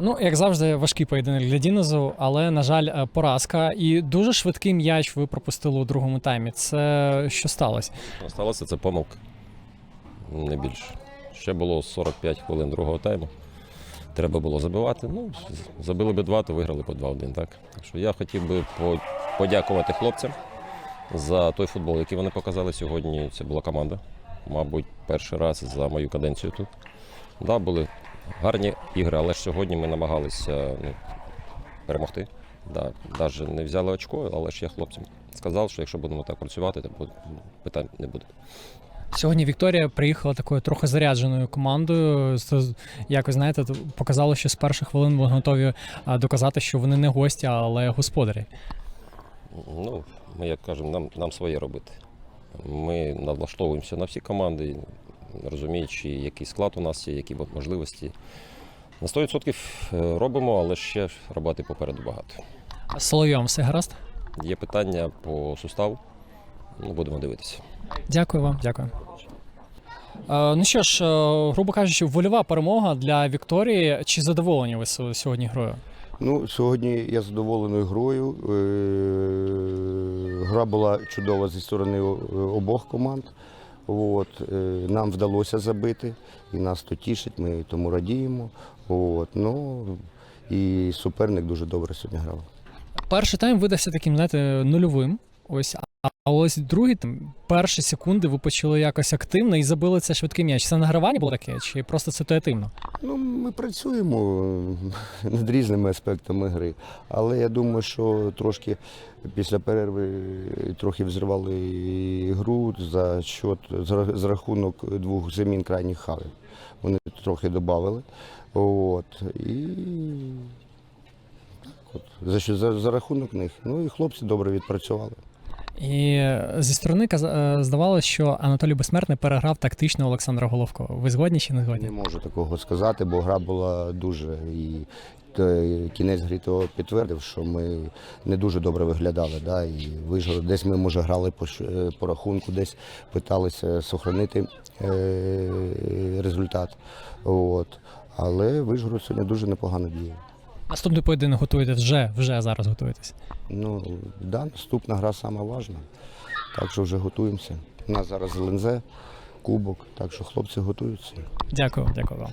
Ну, як завжди, важкий поєдинок для Дінозу, але, на жаль, е, поразка. І дуже швидкий м'яч ви пропустили у другому таймі. Це що сталося? Сталося це помилка. Не більше. Ще було 45 хвилин другого тайму. Треба було забивати. Ну, забили би два, то виграли по 2-1. Так? так що я хотів би подякувати хлопцям за той футбол, який вони показали сьогодні. Це була команда. Мабуть, перший раз за мою каденцію тут. Да, були гарні ігри, але ж сьогодні ми намагалися ну, перемогти. Да, навіть не взяли очко, але ж я хлопцям сказав, що якщо будемо так працювати, то питань не буде. Сьогодні Вікторія приїхала такою трохи зарядженою командою. З- Якось знаєте, показало, що з перших хвилин ви готові доказати, що вони не гості, але господарі. Ну, ми як кажемо, нам, нам своє робити. Ми налаштовуємося на всі команди, розуміючи, який склад у нас є, які можливості. На 100% робимо, але ще роботи попереду багато. З Соловйом все гаразд? Є питання по суставу, ну, будемо дивитися. Дякую вам, дякую. Е, ну що ж, е, грубо кажучи, вольова перемога для Вікторії. Чи задоволені ви с- сьогодні грою? Ну, сьогодні я задоволений грою. Е, Гра була чудова зі сторони е, обох команд. От. е, Нам вдалося забити, і нас то тішить, ми тому радіємо. От. Ну, і суперник дуже добре сьогодні грав. Перший тайм видався таким, знаєте, нульовим. Ось, а ось другий там перші секунди ви почали якось активно і забили це швидкий м'яч. Це награвання було таке, чи просто ситуативно? Ну, ми працюємо над різними аспектами гри, але я думаю, що трошки після перерви трохи взривали гру за счет за рахунок двох замін крайніх хавів. Вони трохи додали. От, і от, за, за, за рахунок них. Ну і хлопці добре відпрацювали. І зі сторони е, здавалося, що Анатолій Безсмертний переграв тактично Олександра Головкова. Ви згодні чи не згодні? Не можу такого сказати, бо гра була дуже і кінець гри того підтвердив, що ми не дуже добре виглядали. Да? І вижили. Десь ми, може, грали по, е, по рахунку, десь питалися сохранити е, результат. От. Але Вишгород сьогодні дуже непогано діє. Наступний поєдинок готуєте вже, вже зараз готуєтесь. Ну, да, наступна гра сама важна. Так що вже готуємося. У нас зараз ЛНЗ, кубок, так що хлопці готуються. Дякую, дякую вам.